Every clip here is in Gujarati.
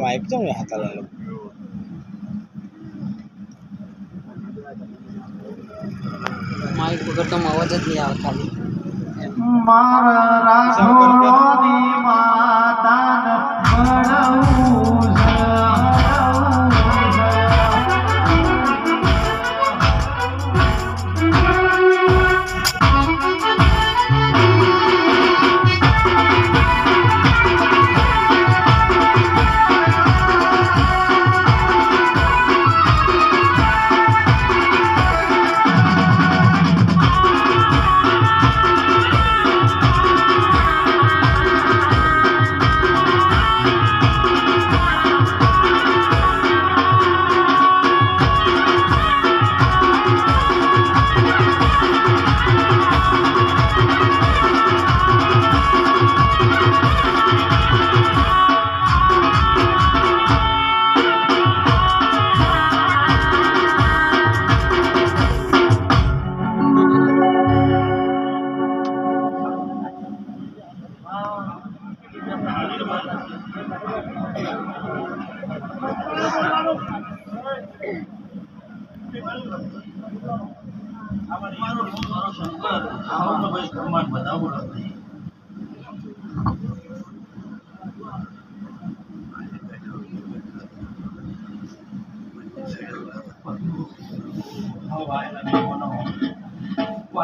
वाईफ जाऊया हाताला માઇક વગર તો અવાજ જ નહીં આવે ખાલી મારા રાખોની માતાન મળવું છે,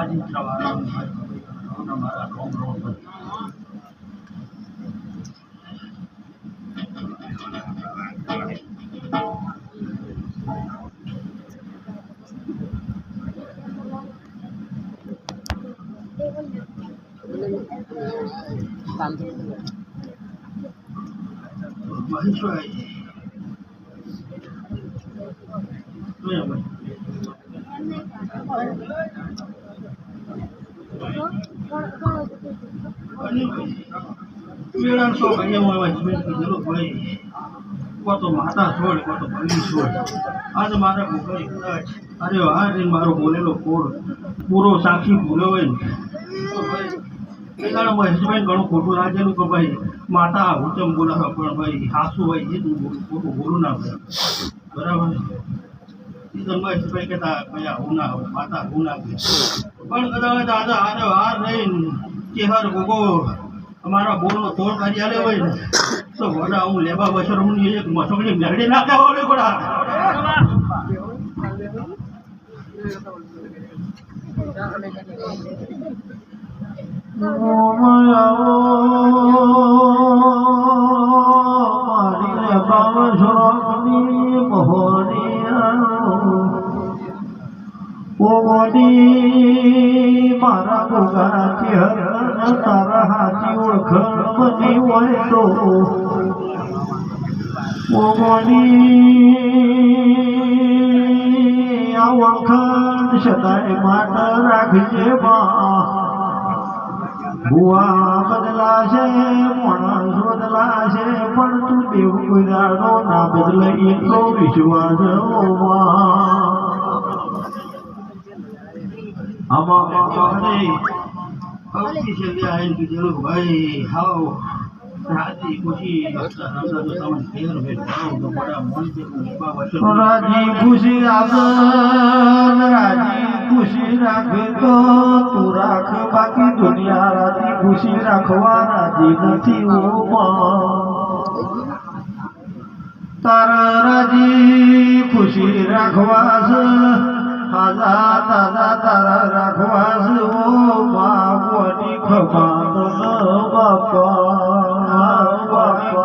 సంపాదించిన వారం કોતો માતા છોડ કોતો ભલી છોડ આજે મારા કદાચ અરે આ રે મારો બોલેલો કોડ પૂરો સાક્ષી ભૂલ્યો હોય તો ભાઈ એ દાડે મહેશભાઈ ઘણું ખોટું લાગેલું કે ભાઈ માતા હુચમ બોલે પણ ભાઈ હાસુ હોય એ તું ખોટું ના ભાઈ બરાબર એ તો મહેશભાઈ કહેતા ભાઈ આવું ના હોય માતા હું ના પણ કદાચ આજે હારે હાર રહીને ચેહર ગોગો અમારા બોલનો તોડ આલે હોય ને, તો વડા હું બસર હું એક મસોકડી મેરડી નાખે હોય ગોડા. મારા ભોગાથી હરણ તારા હાથી ઓળખણ બની હોય તો ઓગણી આ ઓળખણ સદાય માટે રાખજે માં ભુવા બદલાશે માણસ બદલાશે પણ તું દેવ કોઈ દાડો ના બદલે એટલો વિશ્વાસ ઓમાં આમાં અરે સૌથી છેલ્લે આવીને કીધેલું ભાઈ હાવ રાજી ખુશી રમતા રમતા જો તમે ફેર ભેટ કરો તો બડા મન છે ઊભા વચન રાજી ખુશી આગળ રાજી ખુશી રાખે તો તું રાખ બાકી દુનિયા રાજી ખુશી રાખવા રાજી નથી ઓમાં તારા રાજી ખુશી રાખવા છે હાજા તાજા તારા રાખવા છે ઓ બાપની ખમા તો ન બાપા બાપા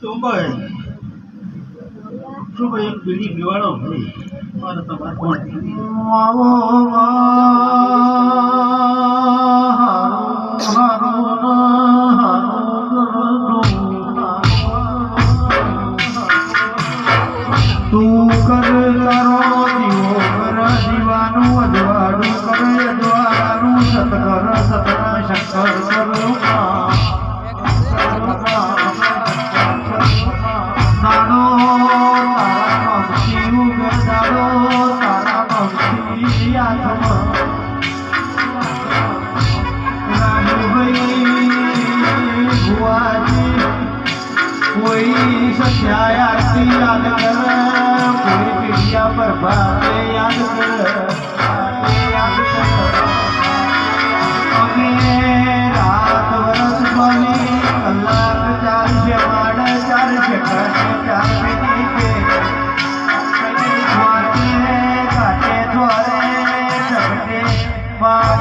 સોમભાઈ શું ભાઈ એક બીડી પીવાડો ભાઈ મારે તમારે કોણ માવો તું કર તારો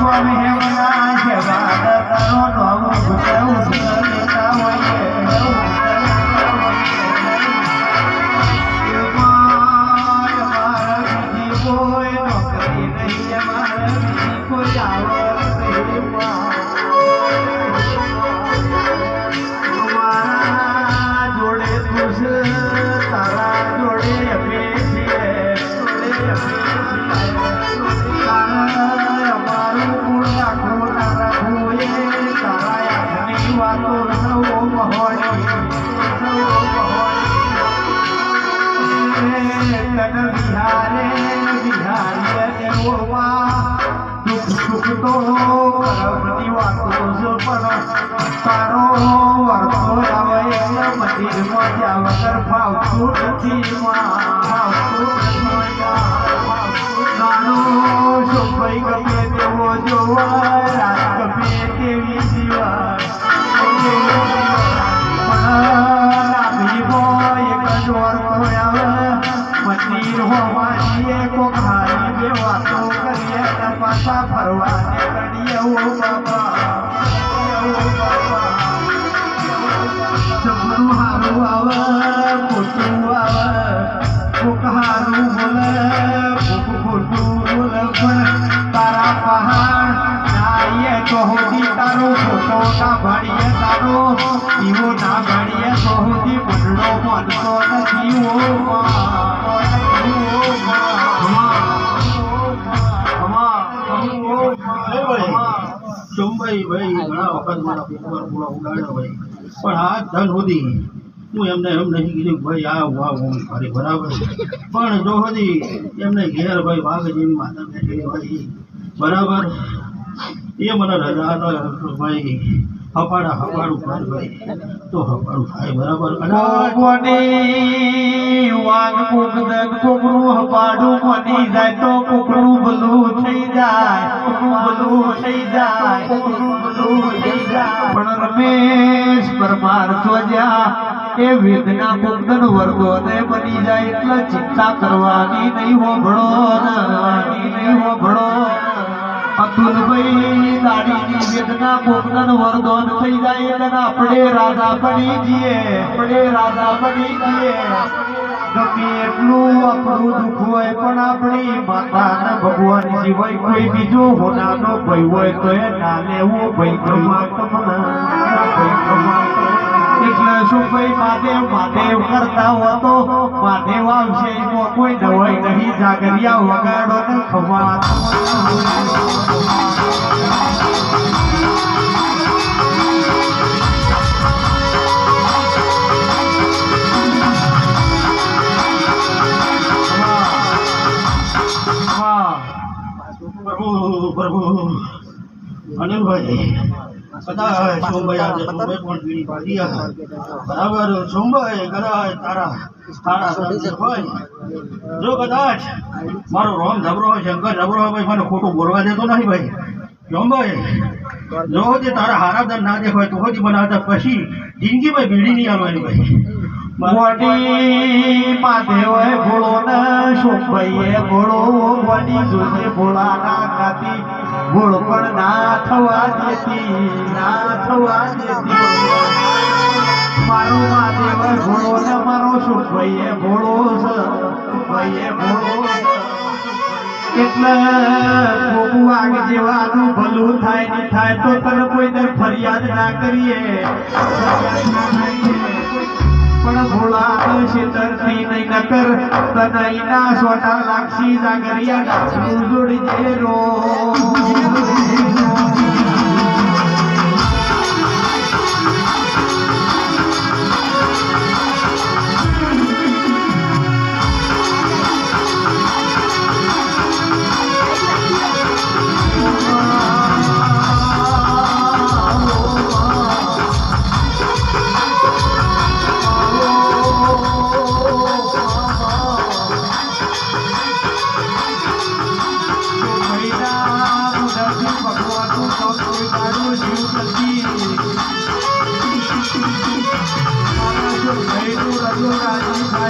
બાપો મેમના છે વાદ તારો નોમ તો બધી વાતો જ પણ તારો વર્તો આવે મંદિરમાં જ્યાં વગર ફાવતું નથી નાનો શોભાઈ ગમે તેવો જોવા ના ભાડીએ તારો. ઈવો ના ભાડીએ તો બદડો મનતો નથી ઘણા વખત મારા પેપર પૂરા ઉડાડ્યા પણ આ ધન સુધી હું એમને એમ નહીં કીધું ભાઈ આ વાહ ઓમ મારી બરાબર પણ જો હતી એમને ઘેર ભાઈ વાઘજીની માતા બેઠી ભાઈ બરાબર એ મને ભાઈ, હપાડા હપાડું કર ભાઈ. તો હપાડું થાય બરાબર. ચિંતા કરવાની નહીં હોભળો નહીં હોભળો અતુલભાઈ દાડીની વેદના મુકદન વરદાન થઈ જાય એટલે આપણે રાજા બની જઈએ. આપણે રાજા બની જઈએ. એટલું આપણું દુઃખ હોય પણ આપણી માતાના ભગવાન સિવાય કોઈ બીજો હોનાનો ભય હોય તો એ ના લેવો. ભય કમાતમના એટલે શું ભાઈ મહાદેવ મહાદેવ કરતા હતો મહાદેવ આવશે એમાં કોઈ નવાઈ નહીં જાગરિયા વગાડો ને ખવા પ્રભુ પ્રભુ અનિલભાઈ કદાચ સોમભાઈ સોમભાઈ પણ બીડી પાડી. હતા. બરાબર સોમભાઈ કદાચ તારા તારા દર્શન હોય જો કદાચ મારો રોમ જબરો હોય શંકર જબરો હોય ભાઈ મને ખોટું બોલવા દેતો નહીં ભાઈ. સોમભાઈ જો જે તારા હારા દર ના દેખાય તો હજી બનાવતા પછી જિંદગીમાં બીડી નહીં આવવાની ભાઈ. મોટી હોય ભોળો ને શોભાઈએ ભોળો જોજે ભોળા ના ખાતી ભોળ પણ ના થવા દેતી ના થવા દેતી મારો માધેવ ભોળો ને મારો શોભાઈએ ભોળો છે ભાઈએ ભોળો. એટલે કોકુ આગ જેવાનું ભલું થાય ને થાય તો તને કોઈ દર ફરિયાદ ના કરીએ. પણ ભોળા શેતરથી નહીં નકર. તનઈના સોટા લાક્ષી જાગરિયા. જોડી જોડજે રો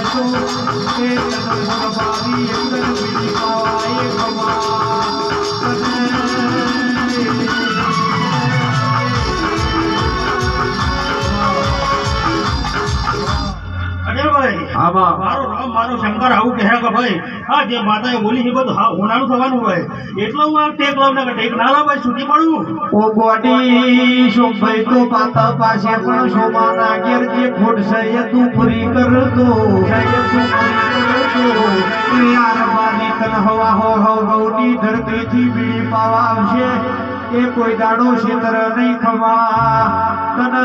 Thank you. આમાં મારો રામ મારો શંકર, આવું કહે કે ભાઈ હા જે માતાએ બોલી છે બધું હા, હોનાનું થવાનું હોય. એટલો હું આ ટેક લાવ ને ટેક ના છૂટી પડું? ઓ ગોડી, શોભાઈ તો પાતા પાસે પણ શોભાના ઘેર જે ખોટ છે તું પૂરી કર દો છે એ તું પૂરી કર દો યાર મારી તન હો હો હવની ધરતીથી બીડી પાવા આવશે. એ કોઈ દાડો શેતર નહીં ખવા તને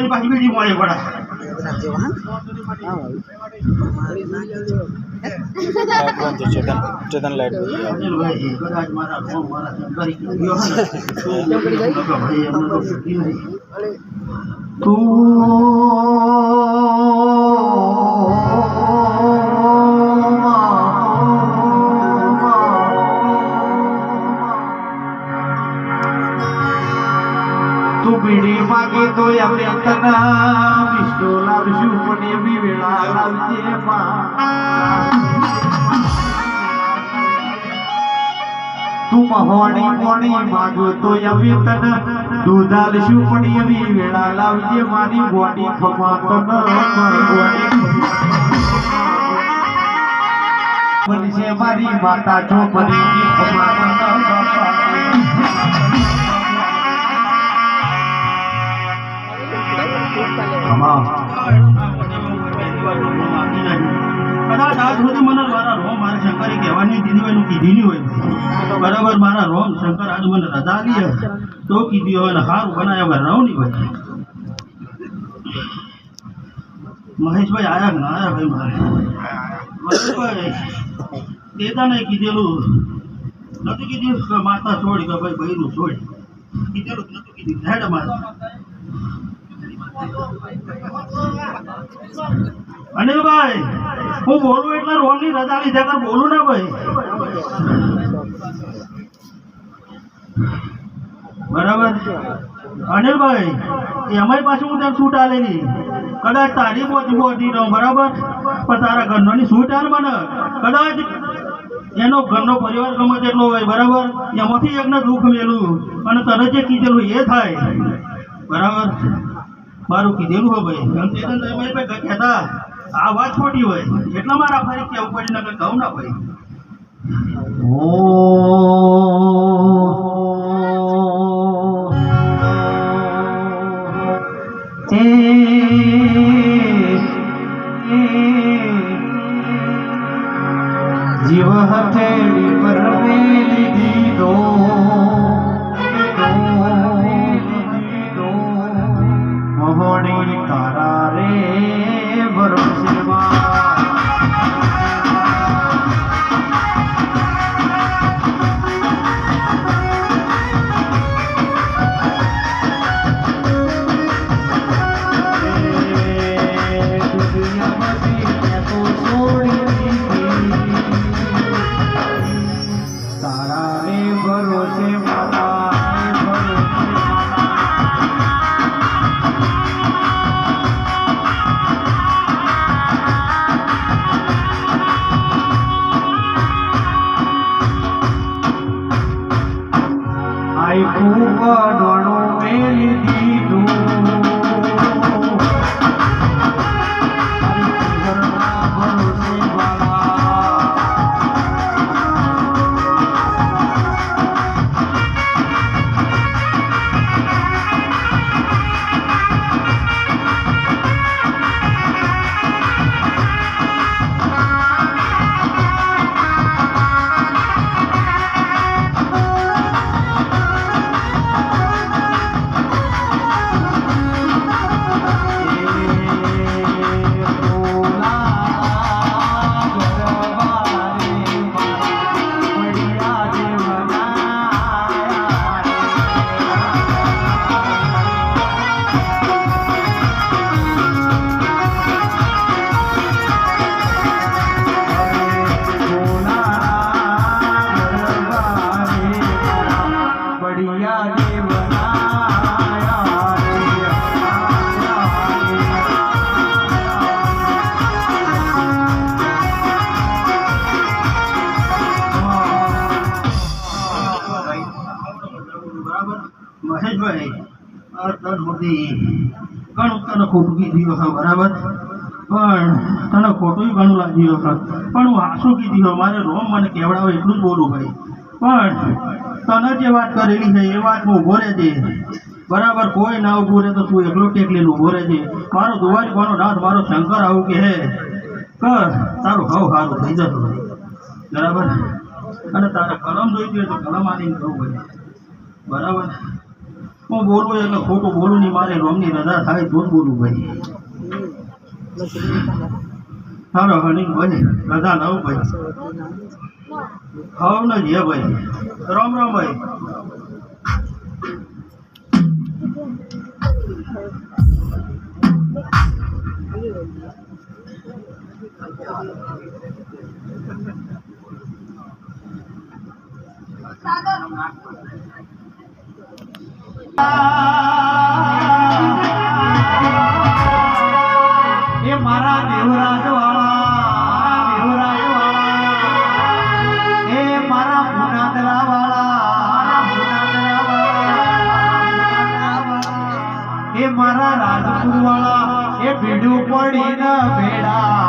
તાર કારોબારી પાછી બીજી મળે પડે માગે તો અમે તના વિષ્ણુ લાવશું પણ એવી વેળા લાવજે તું મહોણી મોણી માગો તો અમે તને દૂધ આલશું પણ એવી વેળા લાવજે મારી ગોડી ખમા તને મારી માતા ખમા તને તો ભાઈ મહેશભાઈ આયા ભાઈ મારે? મહેશભાઈ નહીં કીધેલું નથી કીધું માતા છોડ કે ભાઈ ભાઈનું છોડ. કીધેલું નતું કીધું. અનિલભાઈ, હું બોલું એટલે રોમની રજા લીધા કર, બોલું ના ભાઈ. બરાબર? અનિલભાઈ, એમાંય પાછું હું તેમ છૂટ આલેલી કદાચ તારી બોધી બોધી રહું, બરાબર? પણ તારા ઘરનોની છૂટ આલ મને. કદાચ એનો ઘરનો પરિવાર ગમે તેટલો હોય, બરાબર? એમાંથી એકને દુઃખ મેલું અને તને જે કીધેલું એ થાય. બરાબર? મારું કીધેલું હોય ભાઈ એમ તમે કહેતા આ વાત ખોટી હોય. એટલા મારા ફરી કેવું પડી નકર કહું ના ભાઈ. જીવ હથેળી આઈ ખૂબ ડોણું મેલી દીધું ખોટું કીધી વખત બરાબર? પણ તને ખોટું ઘણું લાગ્યું વખત પણ હું હાસું કીધી મારે રોમ મને કહેવડાવે એટલું જ બોલું ભાઈ. પણ તને જે વાત કરેલી છે, એ વાત હું ઊભો રહેજે. બરાબર, કોઈ ના ઉભું રહે તો તું એકલો ટેકલી ઊભો રહેજે. મારો દુવારી કોનો નાથ? મારો શંકર આવું કે હે કર. તારું હવ સારું થઈ જશે બરાબર? અને તારે કલમ જોઈતી હોય તો કલમ આની ભાઈ. બરાબર? હું બોલું એટલે ખોટું બોલું નહીં, મારે રોમની રજા થાય તો જ બોલું ભાઈ. સારો હની ભાઈ રજા લઉં ભાઈ. હવ ને જે ભાઈ. રામ રામ ભાઈ. એ મારા દેવરાજ વાળા દેવરાજ એ મારા પુનાદરા વાળા એ મારા રાજપુર વાળા એ ભીડું પડીને ભેડા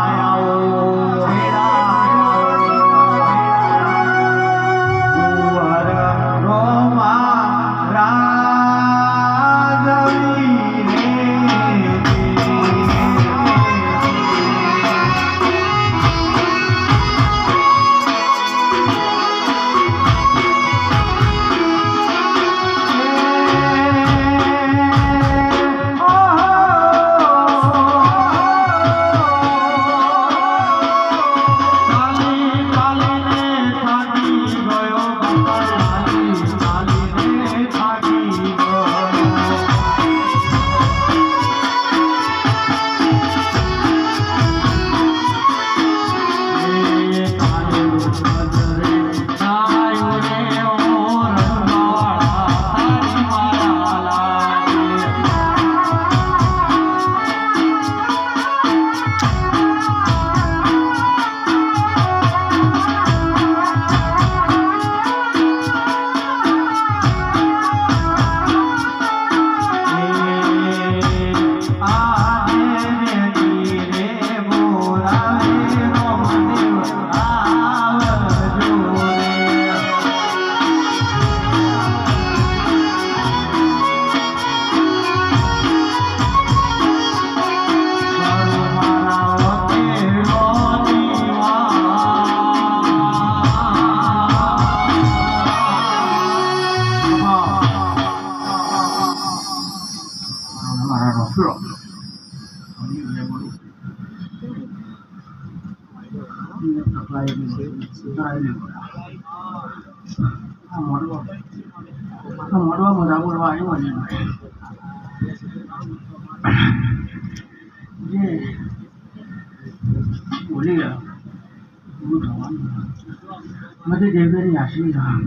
દેવની આશી રાહ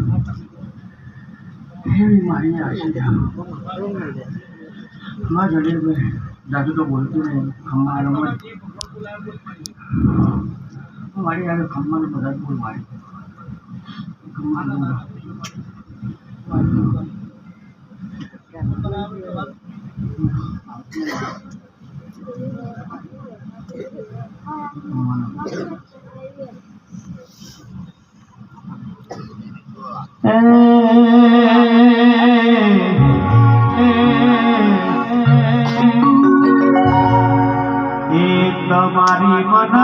એવી મારી આશી રાહમાં જડે દાદુ તો બોલતું નહીં ખમ્મા રમત મારી આગળ ખમ્માનું બધા જ બોલ મારી ખમ્માનું એ તમારી મન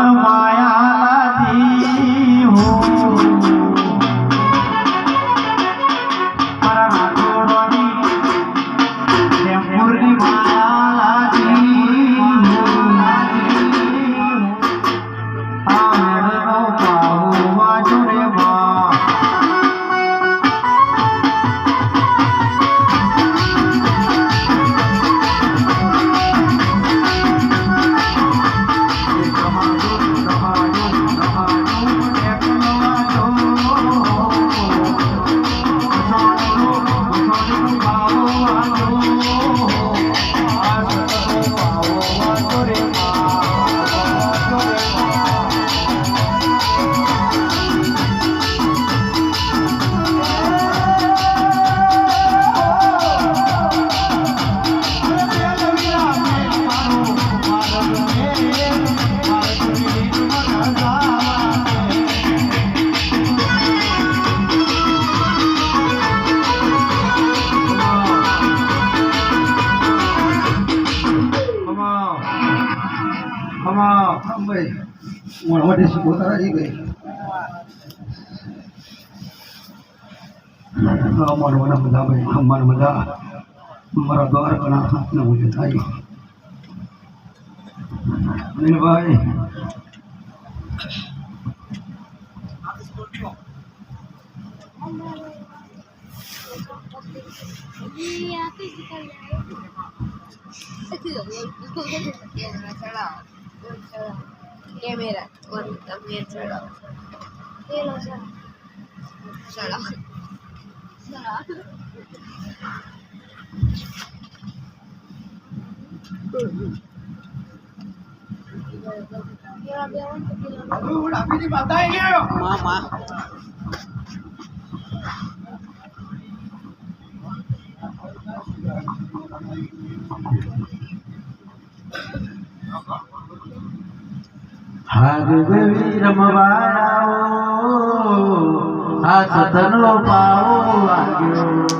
મોડવાટી શીખવતા રહી ગઈ અમારા બધા ભાઈ ખમ્માના બધા મારા દ્વારકાના હાથના મુજબ થાય. અનિલભાઈ que mira, bueno, también se lo lo sé. Se lo Mamá. હાગદેવી રમવાળાઓ આ સતનો પાવો વાગ્યો.